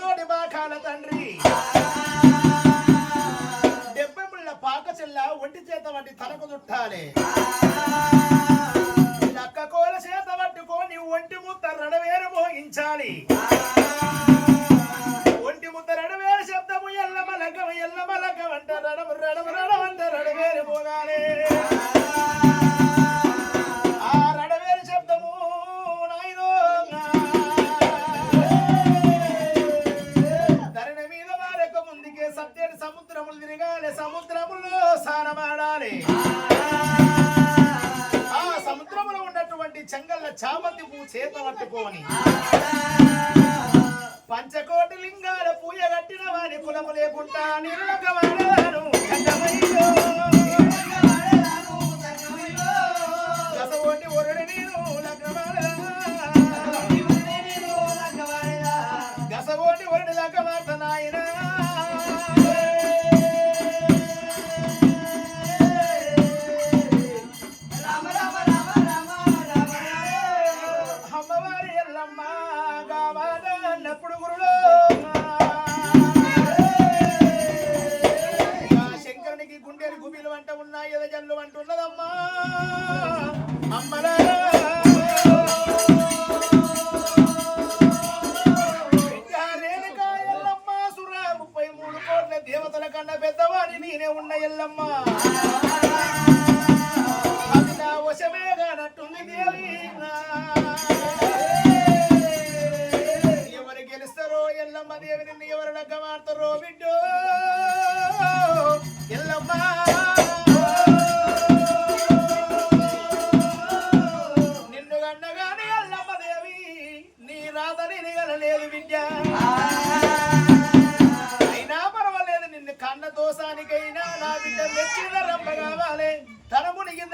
తోటి బాకాల తండ్రి. డెబ్బై ముళ్ళ పాక చెల్ల ఒంటి చేత వంటి తలకు దుట్టాలి లక్క కోల చేత పట్టుకొని ఒంటి ముద్ద రడవేరు మోగించాలి. సత్యని సముద్రములు తిరగాలి సముద్రములో సారమాడాలి ఆ సముద్రములో ఉన్నటువంటి చెంగళ్ళ చామంతి పువ్వు చేత పట్టుకోని పంచకోటి లింగాల పూజ కట్టిన వారి కులము లేకుండా నిర్లకవాడవాను గంగమయ్యో. ఉన్న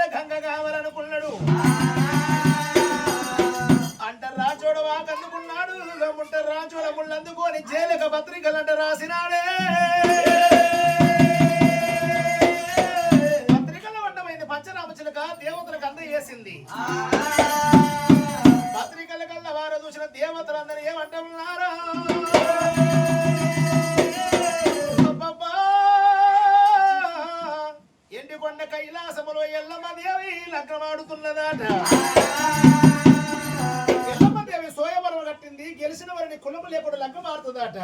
తనముని గంగ కావాలనుకున్నాడు. అంట చూడవా కందుకున్నాడు ముట్ట చూడముళ్ళు అందుకోని జైలక పత్రికలంట రాసినాడే. పత్రికల్లో వంటమైంది పచ్చరామచిలక దేవతలకు అందజేసింది పత్రికల కల్లా వారు చూసిన దేవతలందరూ ఏమంటున్నారా? కొండ కైలాసములో ఎల్లమ్మదేవి లగ్నమాడుతున్నదాట ఎల్లమ్మదేవి సోయవరం కట్టింది గెలిచిన వారిని కులము లేకుండా లగ్గమాడుతుందట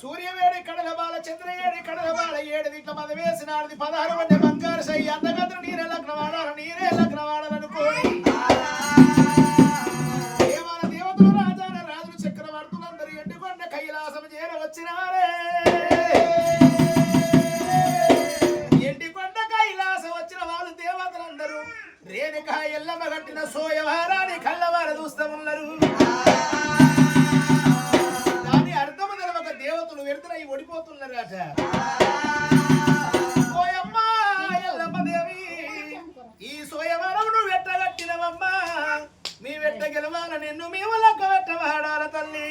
సూర్యవేడి కడలబాల చంద్రయేడి కడలబాల ఏడు దీంట్లో మద వేసినాడిది పదహారు వంటి బంగారు సై. అంతగంతులు నీరే లగ్నవాడారు నీరే లగ్నవాడ ఈ సోయవరం నువ్వు వెట్టగట్టినవమ్మా. నీ వెట్ట గెలవాల నిన్ను మేము లెక్క వెట్టవాడాల తల్లి.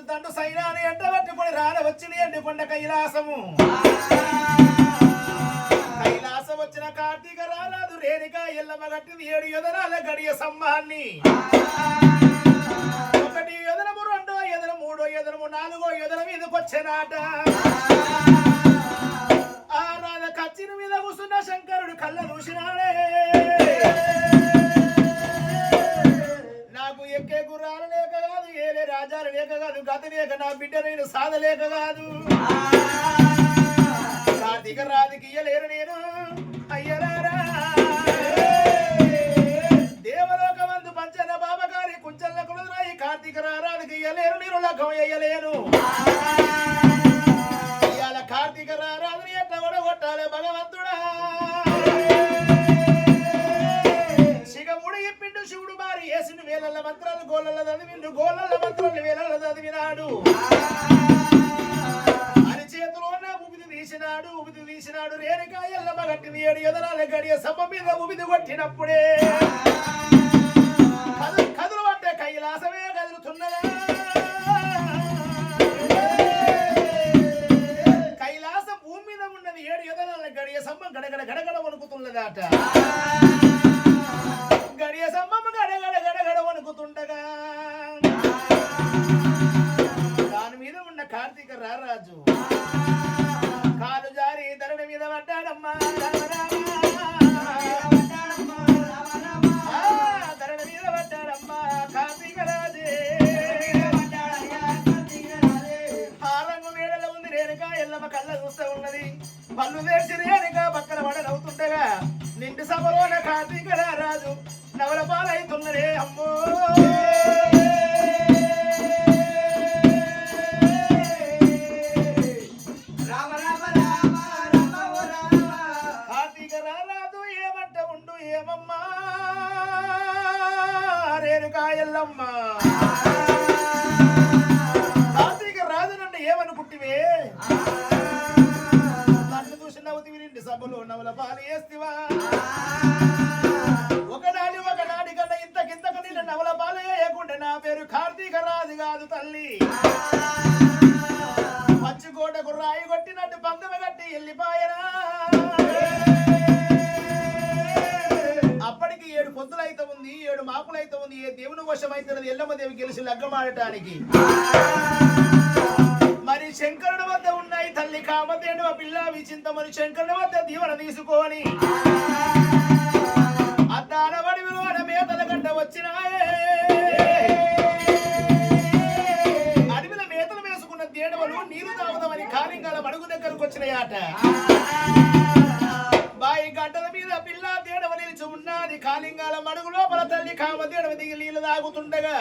కార్తీక రారాదు దండు సైనాన్ని ఎంట పట్టుకొని రాన వచ్చిన ఎండుకొండ కైలాసము. కైలాసం వచ్చిన కార్తీక రారాదు రేణిక ఎల్లమ్మ కట్టింది ఏడు ఎదరాల గడియ సమ్మాన్ని ఒకటి ఎదరము రెండో ఎదర మూడో ఎదరము నాలుగో ఎదర ఇదికొచ్చినాట మంత్రాలు గోళ్ళ చదివిండు గోళ్ళ మంత్రాలు వేలల్ల చదివినాడు. అని ఉబిది తీసినాడు ఉబిది తీసినాడు రేణుకా ఎల్లమ్మ ఏడు ఎదరాల గడియ సమ్మ మీద ఉబిది కొట్టినప్పుడే. కదులు కదులు అంటే కైలాసమే కదులుతున్నదా. ఎల్లమ్మ కళ్ళ చూస్తూ ఉన్నది. పళ్ళు వేసి రేణుక పక్కన పడ నవ్వుతుండగా నిండు సభలోన కార్తీక సభలో నవల పాలు వేస్తివా? ఒకనాడి ఒకనాడి కన్నా ఇంతకింతకు నిన్న నవల పాలు వేయకుండా నా పేరు కార్తీక రాజు కాదు తల్లి. పచ్చికోటకు రాయి కొట్టినట్టు పందెమ కట్టి వెళ్ళిపోయరా పొద్దులు అయితే ఉంది ఏడు మాపులైతే ఉంది ఏ దేవుని వశం అయితే ఎల్లమ్మ దేవి గెలిచి లగ్గమాడటానికి. మరి శంకరుడు వద్ద ఉన్నాయి తల్లి కామతేడు ఆ పిల్ల విచింతమని శంకరుడు వద్ద దీవెన తీసుకొని. అద్దాల వడివిలోన మేతల గడ్డ వచ్చినాయే. అడవిల మేతలు వేసుకున్న తేడవలు నీరు తాగుదామని కాలింగాల మడుగు దగ్గరకు వచ్చినాయట. మడుగు లోపల తల్లి కామ తేడవ దిగి నీళ్ళు తాగుతుండగా.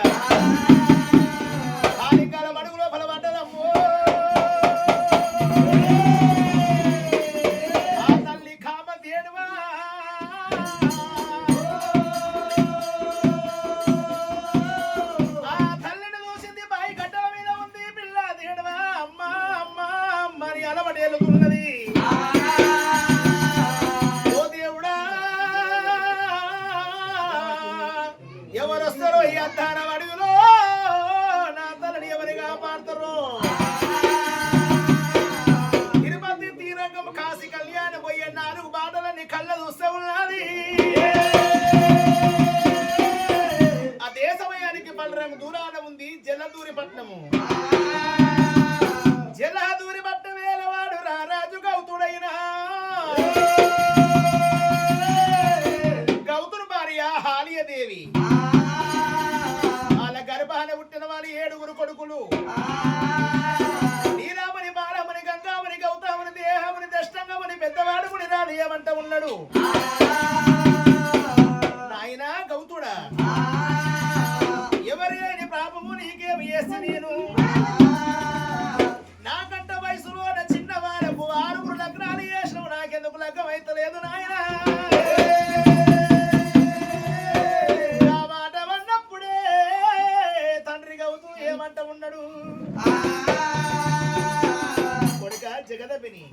నేను. నాకంట వయసులో చిన్న వారకు ఆరుగురు లగ్నాలు చేసినావు. నాకెందుకు లగ్గం అయితలేదు నాయనా? అన్నప్పుడే తండ్రి గౌతు ఏమంట ఉన్నాడు కొడుక జగదపిని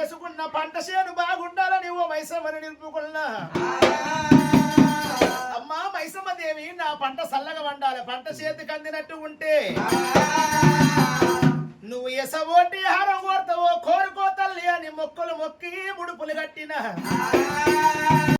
వేసుకున్న పంట చేను బాగుండాలని ఓ మైసమ్మని నిలుపుకున్నా. అమ్మా మైసమ్మ దేవి నా పంట చల్లగా వండాలి. పంట చేతికి అందినట్టు ఉంటే. నువ్వు ఎసవోటి హారం కోరుతావో కోరుకో తల్లి మొక్కలు మొక్కి ముడుపులు కట్టిన.